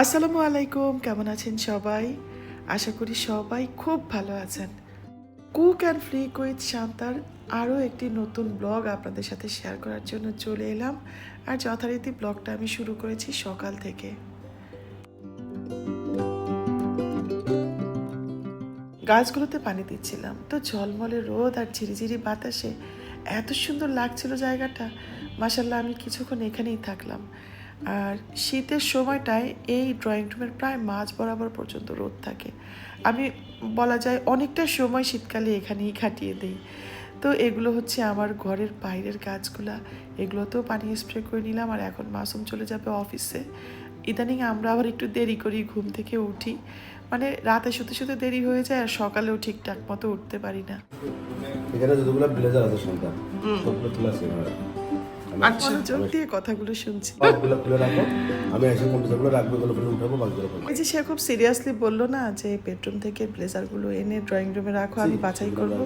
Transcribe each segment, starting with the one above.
আসসালামু আলাইকুম, কেমন আছেন সবাই? আশা করি সবাই খুব ভালো আছেন। কুক অ্যান্ড ফ্রি উইথ শান্তার আরও একটি নতুন ব্লগ আপনাদের সাথে শেয়ার করার জন্য চলে এলাম। আর যথারীতি ব্লগটা আমি শুরু করেছি সকাল থেকে। গাছগুলোতে পানি দিচ্ছিলাম। তো ঝলমলে রোদ আর ঝিরিঝিরি বাতাসে এত সুন্দর লাগছিল জায়গাটা। মাসাল্লাহ আমি কিছুক্ষণ এখানেই থাকলাম। আর শীতের সময়টায় এই ড্রয়িং রুমের প্রায় মাঝ বরাবর পর্যন্ত রোদ থাকে। আমি, বলা যায় অনেকটা সময় শীতকালে এখানেই কাটিয়ে দিই। তো এগুলো হচ্ছে আমার ঘরের বাইরের গাছগুলা। এগুলোতেও পানি স্প্রে করে নিলাম আর এখন মাসুম চলে যাবে অফিসে। ইদানিং আমরা আবার একটু দেরি করি ঘুম থেকে উঠি। মানে রাতে শুতে শুতে দেরি হয়ে যায় আর সকালেও ঠিকঠাক মতো উঠতে পারি না। এখানে যতগুলো ব্লেজার আছে সন্তান সবগুলো তুলে আছে এখানে। আচ্ছা। চোখ দিয়ে কথাগুলো শুনছি। সবগুলো খুলে রাখো। আমি এসে কম্পিউটারগুলো রাখব এগুলো করে উঠাবো বাকিগুলো এই যে সে খুব সিরিয়াসলি বলল না যে বেডরুম থেকে ব্লেজারগুলো এনে ড্রয়িং রুমে রাখো আমি বাছাই করব।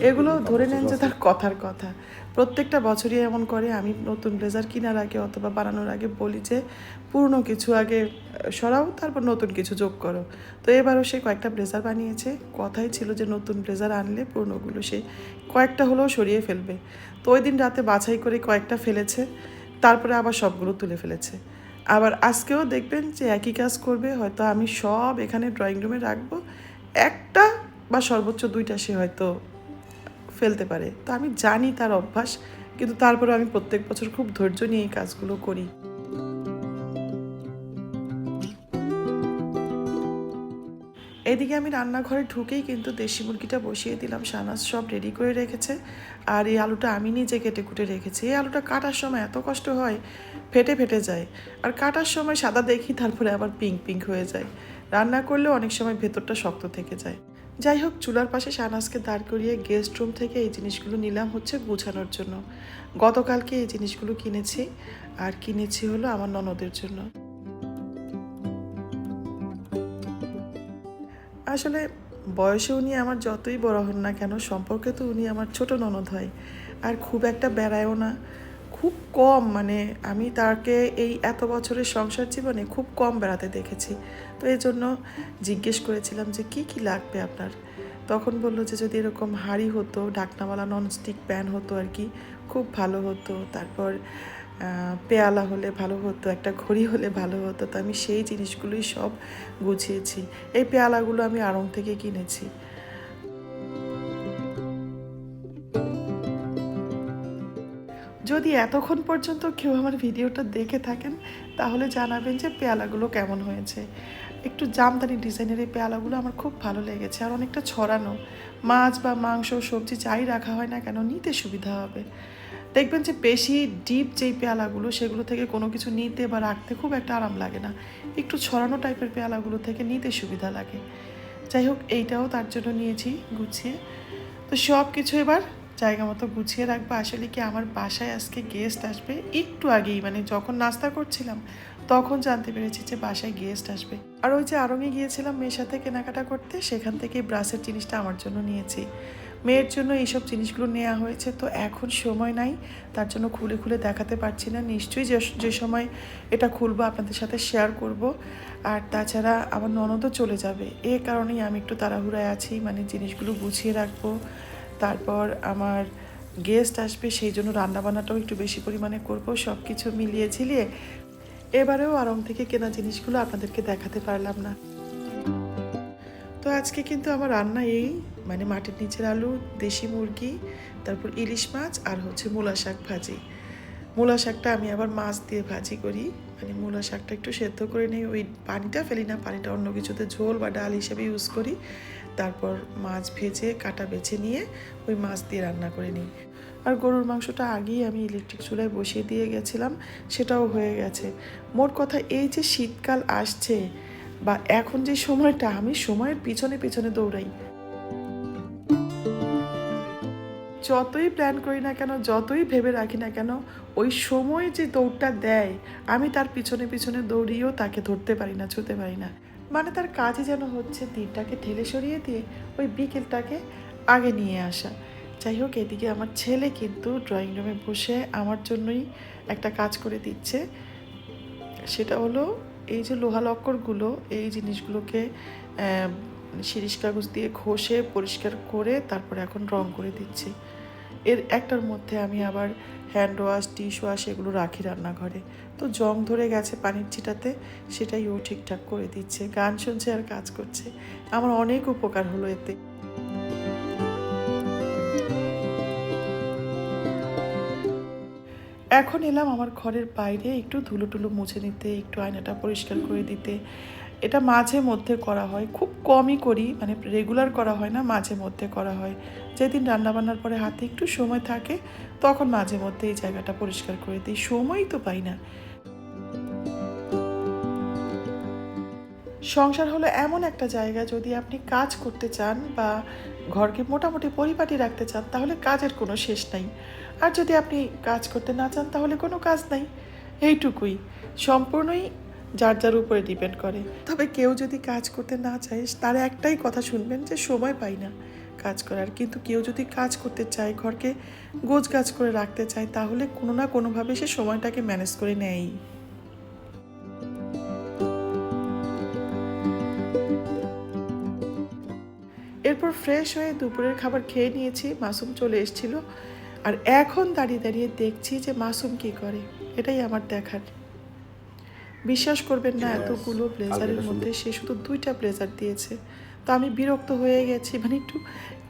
এগুলো ধরে নেন যে তার কথার কথা। প্রত্যেকটা বছরই এমন করে আমি নতুন ব্লেজার কেনার আগে অথবা বানানোর আগে বলি যে পুরনো কিছু আগে সরাও, তারপর নতুন কিছু যোগ করো। তো এবারও সে কয়েকটা ব্লেজার বানিয়েছে। কথাই ছিল যে নতুন ব্লেজার আনলে পুরনোগুলো সে কয়েকটা হলেও সরিয়ে ফেলবে। তো ওই দিন রাতে বাছাই করে কয়েকটা ফেলেছে, তারপরে আবার সবগুলো তুলে ফেলেছে। আবার আজকেও দেখবেন যে একই কাজ করবে, হয়তো আমি সব এখানে ড্রয়িং রুমে রাখব, একটা বা সর্বোচ্চ দুইটা সে হয়তো ফেলতে পারে। তো আমি জানি তার অভ্যাস, কিন্তু তারপরে আমি প্রত্যেক বছর খুব ধৈর্য নিয়ে এই কাজগুলো করি। এদিকে আমি রান্নাঘরে ঢুকেই কিন্তু দেশি মুরগিটা বসিয়ে দিলাম। সানাস সব রেডি করে রেখেছে। আর এই আলুটা আমি নিজে কেটে কুটে রেখেছি। এই আলুটা কাটার সময় এত কষ্ট হয়, ফেটে ফেটে যায়। আর কাটার সময় সাদা দেখি, তারপরে আবার পিঙ্ক পিঙ্ক হয়ে যায়। রান্না করলেও অনেক সময় ভেতরটা শক্ত থেকে যায়। যাই হোক, চুলার পাশে শাহনাজকে দাঁড় করিয়ে গেস্ট রুম থেকে এই জিনিসগুলো নিলাম হচ্ছে গুছানোর জন্য। গতকালকে এই জিনিসগুলো কিনেছি। আর কিনেছি হলো আমার ননদের জন্য। আসলে বয়সে উনি আমার যতই বড় হন না কেন, সম্পর্কে তো উনি আমার ছোট ননদ হয়। আর খুব একটা বেড়ায়ও না। খুব কম মানে আমি তাকে এই এত বছরের সংসার জীবনে খুব কম বেড়াতে দেখেছি। তো এই জন্য জিজ্ঞেস করেছিলাম যে, কি কি লাগবে আপনার? তখন বলল যে, যদি এরকম হাড়ি হতো ঢাকনাওয়ালা ননস্টিক প্যান হতো আর কি, খুব ভালো হতো। তারপর পেয়ালা হলে ভালো হতো, একটা ঘড়ি হলে ভালো হতো, তো আমি সেই জিনিসগুলোই সব গুছিয়েছি। এই পেয়ালাগুলো আমি আড়ং থেকে কিনেছি। যদি এতক্ষণ পর্যন্ত কেউ আমার ভিডিওটা দেখে থাকেন, তাহলে জানাবেন যে পেয়ালাগুলো কেমন হয়েছে। একটু জামদানি ডিজাইনের এই পেয়ালাগুলো আমার খুব ভালো লেগেছে আর অনেকটা ছড়ানো। মাছ বা মাংস, সবজি যাই রাখা হয় না কেন, নিতে সুবিধা হবে। দেখবেন যে বেশি ডিপ যেই পেয়ালাগুলো সেগুলো থেকে কোনো কিছু নিতে বা রাখতে খুব একটা আরাম লাগে না। একটু ছড়ানো টাইপের পেয়ালাগুলো থেকে নিতে সুবিধা লাগে। যাই হোক, এইটাও তার জন্য নিয়েছি গুছিয়ে। তো সব কিছু এবার জায়গা মতো গুছিয়ে রাখব। আসলে কি আমার বাসায় আজকে গেস্ট আসবে একটু আগেই মানে যখন নাস্তা করছিলাম তখন জানতে পেরেছি যে বাসায় গেস্ট আসবে। আর ওই যে আরঙে গিয়েছিলাম মেয়ের সাথে কেনাকাটা করতে, সেখান থেকে ব্রাসের জিনিসটা আমার জন্য নিয়েছি। মেয়ের জন্য এইসব জিনিসগুলো নেওয়া হয়েছে, তো এখন সময় নাই। তার জন্য খুলে খুলে দেখাতে পারছি না। নিশ্চয়ই যে সময় এটা খুলবো, আপনাদের সাথে শেয়ার করব। আর তাছাড়া আমার ননদও চলে যাবে। এ কারণেই আমি একটু তাড়াহুড়ায় আছি মানে জিনিসগুলো গুছিয়ে রাখব। তারপর আমার গেস্ট আসবে, সেই জন্য রান্নাবান্নাটাও একটু বেশি পরিমাণে করব। সব কিছু মিলিয়ে ঝিলিয়ে এবারেও আরং থেকে কেনা জিনিসগুলো আপনাদেরকে দেখাতে পারলাম না। তো আজকে কিন্তু আমার রান্না এই মানে মাটির নিচের আলু, দেশি মুরগি, তারপর ইলিশ মাছ আর হচ্ছে মূলা শাক ভাজি। মূলা শাকটা আমি আবার মাছ দিয়ে ভাজি করি। মানে মূলা শাকটা একটু সেদ্ধ করে নিই ওই পানিটা ফেলি না, পানিটা অন্য কিছুতে ঝোল বা ডাল হিসেবে ইউজ করি। তারপর মাছ ভেজে, কাটা বেছে নিয়ে ওই মাছ দিয়ে রান্না করে নিই। আর গরুর মাংসটা আগেই আমি ইলেকট্রিক চুলায় বসিয়ে দিয়ে গেছিলাম, সেটাও হয়ে গেছে। মোট কথা এই যে শীতকাল আসছে বা এখন যে সময়টা, আমি সময়ের পিছনে পিছনে দৌড়াই। যতই প্ল্যান করি না কেন, যতই ভেবে রাখি না কেন, ওই সময় যে দৌড়টা দেয়, আমি তার পিছনে পিছনে দৌড়িয়েও তাকে ধরতে পারি না, ছুতে পারি না। মানে তার কাজই যেন হচ্ছে দিনটাকে ঠেলে সরিয়ে দিয়ে ওই বিকেলটাকে আগে নিয়ে আসা। যাই হোক, এদিকে আমার ছেলে কিন্তু ড্রয়িং রুমে বসে আমার জন্যই একটা কাজ করে দিচ্ছে। সেটা হলো এই যে লোহা লক্করগুলো এই জিনিসগুলোকে আহ, শিরিষ কাগজ দিয়ে ঘষে পরিষ্কার করে তারপরে এখন রং করে দিচ্ছি। এর একটার মধ্যে আমি আবার হ্যান্ড ওয়াশ ডিশ ওয়াশ এগুলো রাখি রান্নাঘরে। তো জং ধরে গেছে পানির ছিটাতে সেটাই ও ঠিকঠাক করে দিচ্ছে। গান শুনছে আর কাজ করছে। আমার অনেক উপকার হলো এতে। এখন এলাম আমার ঘরের বাইরে, একটু ধুলো টুলো মুছে নিতে, একটু আয়নাটা পরিষ্কার করে দিতে। এটা মাঝে মধ্যে করা হয়, খুব কমই করি মানে রেগুলার করা হয় না, মাঝে মধ্যে করা হয়। যেদিন রান্নাবান্নার পরে হাতে একটু সময় থাকে, তখন মাঝে মধ্যে এই জায়গাটা পরিষ্কার করে দিই, সময়ই তো পাই না। সংসার হলো এমন একটা জায়গা, যদি আপনি কাজ করতে চান বা ঘরকে মোটামুটি পরিপাটি রাখতে চান, তাহলে কাজের কোনো শেষ নাই। আর যদি আপনি কাজ করতে না চান, তাহলে কোনো কাজ নাই। এইটুকুই। সম্পূর্ণই যার যার উপরে ডিপেন্ড করে। তবে কেউ যদি কাজ করতে না চায়, তার একটাই কথা শুনবেন যে সময় পাই না কাজ করার। কিন্তু কেউ যদি কাজ করতে চায়, ঘরকে গোছ গাছ করে রাখতে চায়, তাহলে কোনো না কোনোভাবে সে সময়টাকে ম্যানেজ করে নেয়ই। ফ্রেশ হয়ে দুপুরের খাবার খেয়ে নিয়েছি মাসুম চলে এসেছিল। আর এখন দাঁড়িয়ে দাঁড়িয়ে দেখছি যে মাসুম কি করে এটাই আমার দেখার। বিশ্বাস করবেন না এতগুলো ব্লেজারের মধ্যে সে শুধু দুইটা ব্লেজার দিয়েছে। তো আমি বিরক্ত হয়ে গেছি মানে একটু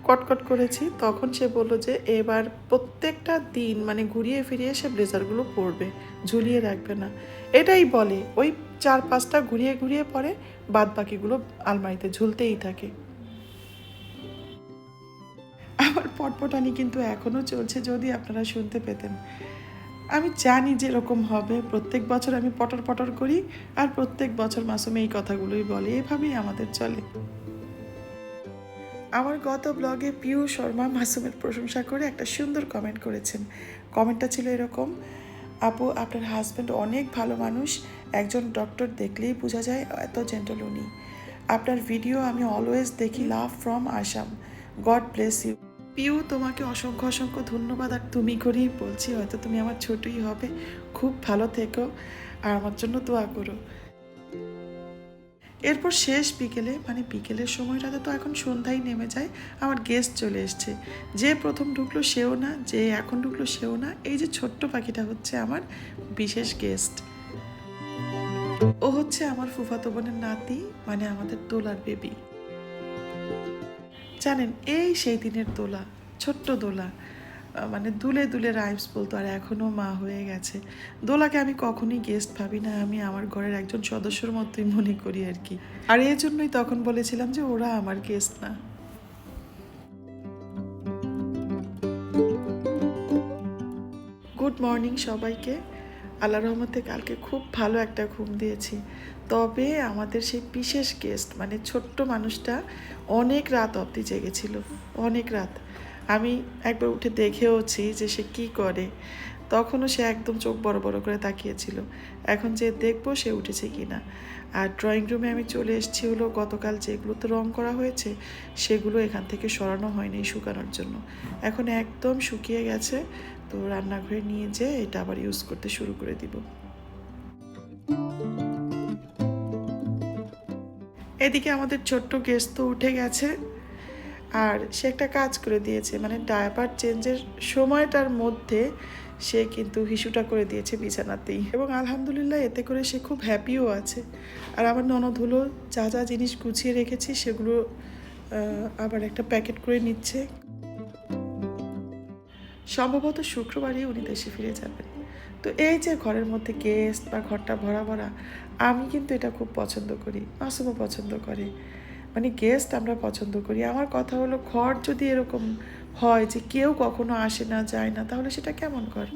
কটকট করেছি। তখন সে বলল যে এবার প্রত্যেকটা দিন মানে ঘুরিয়ে ফিরিয়ে সে ব্লেজারগুলো পরবে ঝুলিয়ে রাখবে না। এটাই বলে ওই চার পাঁচটা ঘুরিয়ে ঘুরিয়ে পরে বাদ বাকিগুলো আলমারিতে ঝুলতেই থাকে। পটপটানি কিন্তু এখনও চলছে যদি আপনারা শুনতে পেতেন। আমি জানি যে এরকম হবে। প্রত্যেক বছর আমি পটর পটর করি আর প্রত্যেক বছর মাসুম এই কথাগুলোই বলে। এভাবেই আমাদের চলে। আমার গত ব্লগে পিউ শর্মা মাসুমের প্রশংসা করে একটা সুন্দর কমেন্ট করেছেন। কমেন্টটা ছিল এরকম, আপু, আপনার হাজব্যান্ড অনেক ভালো মানুষ। একজন ডক্টর দেখলেই বোঝা যায় এত জেন্টল উনি। আপনার ভিডিও আমি অলওয়েজ দেখি love from Assam God bless you Piu তোমাকে অসংখ্য অসংখ্য ধন্যবাদ, আর তুমি করেই বলছি, হয়তো তুমি আমার ছোটই হবে। খুব ভালো থেকো, আর আমার জন্য দোয়া করো। এরপর শেষ বিকেলে মানে বিকেলের সময়টাতে তো এখন সন্ধ্যায় নেমে যায়, আমার গেস্ট চলে এসছে। যে প্রথম ঢুকলো সেও না, যে এখন ঢুকলো সেও না, এই যে ছোট্ট পাখিটা হচ্ছে আমার বিশেষ গেস্ট ও হচ্ছে আমার ফুফাতো বোনের নাতি মানে আমাদের দোলার বেবি জানেন, এই সেই দিনের দোলা, ছোট্ট দোলা। মানে দুলে দুলে রাইমস বলতো, আর এখনও মা হয়ে গেছে। দোলাকে আমি কখনোই গেস্ট ভাবি না, আমি আমার ঘরের একজন সদস্যর মতোই মনে করি আর কি। আর এই জন্যই তখন বলেছিলাম যে, ওরা আমার গেস্ট না। গুড মর্নিং সবাইকে। আল্লাহ রহমতে কালকে খুব ভালো একটা ঘুম দিয়েছি। তবে আমাদের সেই বিশেষ গেস্ট মানে ছোট্ট মানুষটা অনেক রাত অবধি জেগেছিল, অনেক রাত। আমি একবার উঠে দেখেওছি যে সে কি করে। তখনও সে একদম চোখ বড় বড় করে তাকিয়েছিল। এখন যে দেখব সে উঠেছে কি না আর ড্রয়িং রুমে আমি চলে এসেছি হলো গতকাল যেগুলোতে রং করা হয়েছে, সেগুলো এখান থেকে সরানো হয়নি শুকানোর জন্য। এখন একদম শুকিয়ে গেছে। তো রান্নাঘরে নিয়ে যেয়ে এটা আবার ইউজ করতে শুরু করে দিব। এদিকে আমাদের ছোট্ট গেস্ট তো উঠে গেছে আর সে একটা কাজ করে দিয়েছে মানে ডায়াপার চেঞ্জের সময়টার মধ্যে সে কিন্তু হিসুটা করে দিয়েছে বিছানাতেই। এবং আলহামদুলিল্লাহ এতে করে সে খুব হ্যাপিও আছে। আর আমার ননদ হলো যা যা জিনিস গুছিয়ে রেখেছি সেগুলো আবার একটা প্যাকেট করে নিচ্ছে। সম্ভবত শুক্রবারই উনি দেশে ফিরে যাবেন। তো এই যে ঘরের মধ্যে গেস্ট বা ঘরটা ভরা ভরা, আমি কিন্তু এটা খুব পছন্দ করি, মাসুমও পছন্দ করে। মানে গেস্ট আমরা পছন্দ করি। আমার কথা হলো ঘর যদি এরকম হয় যে কেউ কখনো আসে না, যায় না, তাহলে সেটা কেমন কর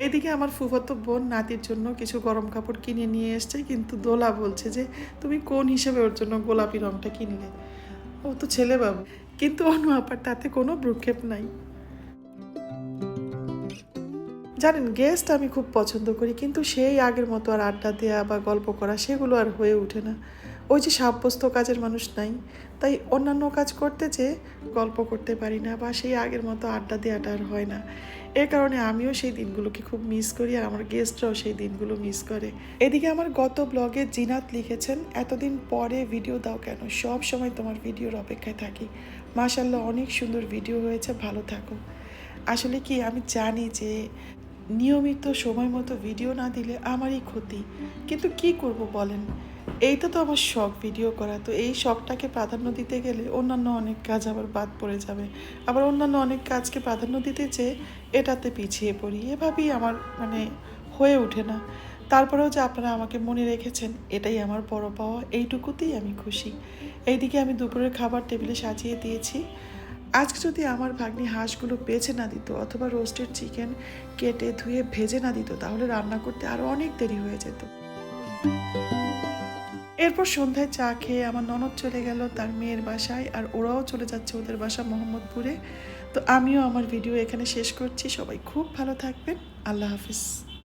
এদিকে আমার ফুফাতো বোন নাতির জন্য কিছু গরম কাপড় কিনে নিয়ে এসছে, কিন্তু দোলা বলছে যে, তুমি কোন হিসেবে ওর জন্য গোলাপি রংটা কিনলে? ও তো ছেলে বাবু কিন্তু অনু আপার তাতে কোনো ভ্রুক্ষেপ নাই। জানেন গেস্ট আমি খুব পছন্দ করি, কিন্তু সেই আগের মতো আর আড্ডা দেওয়া বা গল্প করা সেগুলো আর হয়ে ওঠে না। ওই যে সাব্যস্ত কাজের মানুষ নাই, তাই অন্যান্য কাজ করতে যে গল্প করতে পারি না বা সেই আগের মতো আড্ডা দেওয়াটা আর হয় না। এর কারণে আমিও সেই দিনগুলোকে খুব মিস করি আর আমার গেস্টরাও সেই দিনগুলো মিস করে। এদিকে আমার গত ব্লগে জিনাত লিখেছেন, এতদিন পরে ভিডিও দাও কেন? সব সময় তোমার ভিডিওর অপেক্ষায় থাকি। মাশাল্লাহ অনেক সুন্দর ভিডিও হয়েছে, ভালো থাকো। আসলে কি আমি জানি যে নিয়মিত সময় মতো ভিডিও না দিলে আমারই ক্ষতি। কিন্তু কি করব বলেন? এইটা তো আমার শখ ভিডিও করা। তো এই শখটাকে প্রাধান্য দিতে গেলে অন্যান্য অনেক কাজ আবার বাদ পড়ে যাবে। আবার অন্যান্য অনেক কাজকে প্রাধান্য দিতে চেয়ে এটাতে পিছিয়ে পড়ি। এভাবেই আমার মানে হয়ে ওঠে না। তারপরেও যে আপনারা আমাকে মনে রেখেছেন, এটাই আমার বড় পাওয়া। এইটুকুতেই আমি খুশি। এইদিকে আমি দুপুরের খাবার টেবিলে সাজিয়ে দিয়েছি। আজকে যদি আমার ভাগ্নি হাঁসগুলো বেছে না দিত অথবা রোস্টেড চিকেন কেটে ধুয়ে ভেজে না দিত, তাহলে রান্না করতে আরও অনেক দেরি হয়ে যেত। এরপর সন্ধ্যায় চা খেয়ে আমার ননদ চলে গেল তার মেয়ের বাসায় আর ওরাও চলে যাচ্ছে ওদের বাসা মোহাম্মদপুরে। তো আমিও আমার ভিডিও এখানে শেষ করছি। সবাই খুব ভালো থাকবেন। আল্লাহ হাফিজ।